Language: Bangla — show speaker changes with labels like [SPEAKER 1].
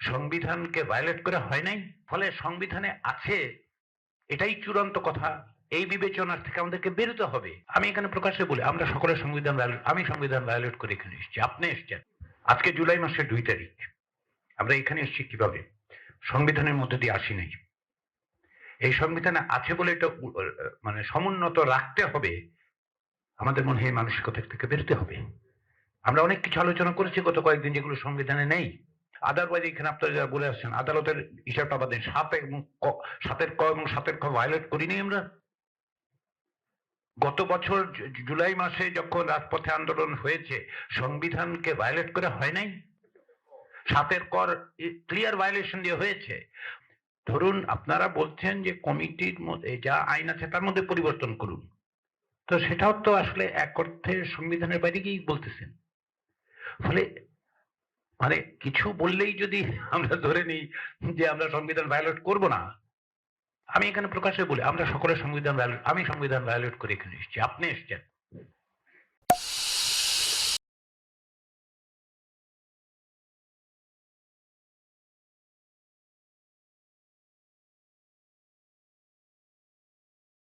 [SPEAKER 1] সংবিধানকে ভায়োলেট করে হয় নাই? ফলে সংবিধানে আছে, এটাই চূড়ান্ত কথা। এই বিবেচনার থেকে আমাদেরকে বেরোতে হবে। আমি এখানে প্রকাশ্যে বলি, আমরা সকলের সংবিধান আমি সংবিধান ভায়োলেট করে এখানে এসেছি। আপনি এসেছেন। আজকে জুলাই মাসের দুই তারিখ। আমরা এখানে এসেছি কীভাবে? সংবিধানের মধ্যে দিয়ে আসি নাই। এই সংবিধানে আছে বলে এটা মানে সমুন্নত রাখতে হবে। আমাদের মনে হয় মানসিকতা থেকে বেরোতে হবে। আমরা অনেক কিছু আলোচনা করেছি গত কয়েকদিন যেগুলো সংবিধানে নেই। আদারওয়াইজ এখানে আপনারা যারা বলে আসছেন, আদালতের হিসাবটা বাদেন সাত এবং সাতের ক এবং সাতের ক ভায়োলেট করিনি আমরা? গত বছর জুলাই মাসে যখন রাজপথে আন্দোলন হয়েছে, সংবিধানকে ভায়োলেট করে হয় নাই? সাতের কর ক্লিয়ার ভায়োলেশন দিয়ে হয়েছে। ধরুন, আপনারা বলছেন যে কমিটির মধ্যে যা আইন আছে তার মধ্যে পরিবর্তন করুন। তো সেটাও তো আসলে এক অর্থে সংবিধানের বাইরে গিয়েই বলতেছেন। ফলে মানে কিছু বললেই যদি আমরা ধরে নিই যে আমরা সংবিধান ভায়োলেট করব না, আমি এখানে প্রকাশ্যে বলি, আমরা সকলে সংবিধান ভায়োলেট আমি সংবিধান ভায়োলেট করে এখানে এসেছি, আপনি এসেছেন।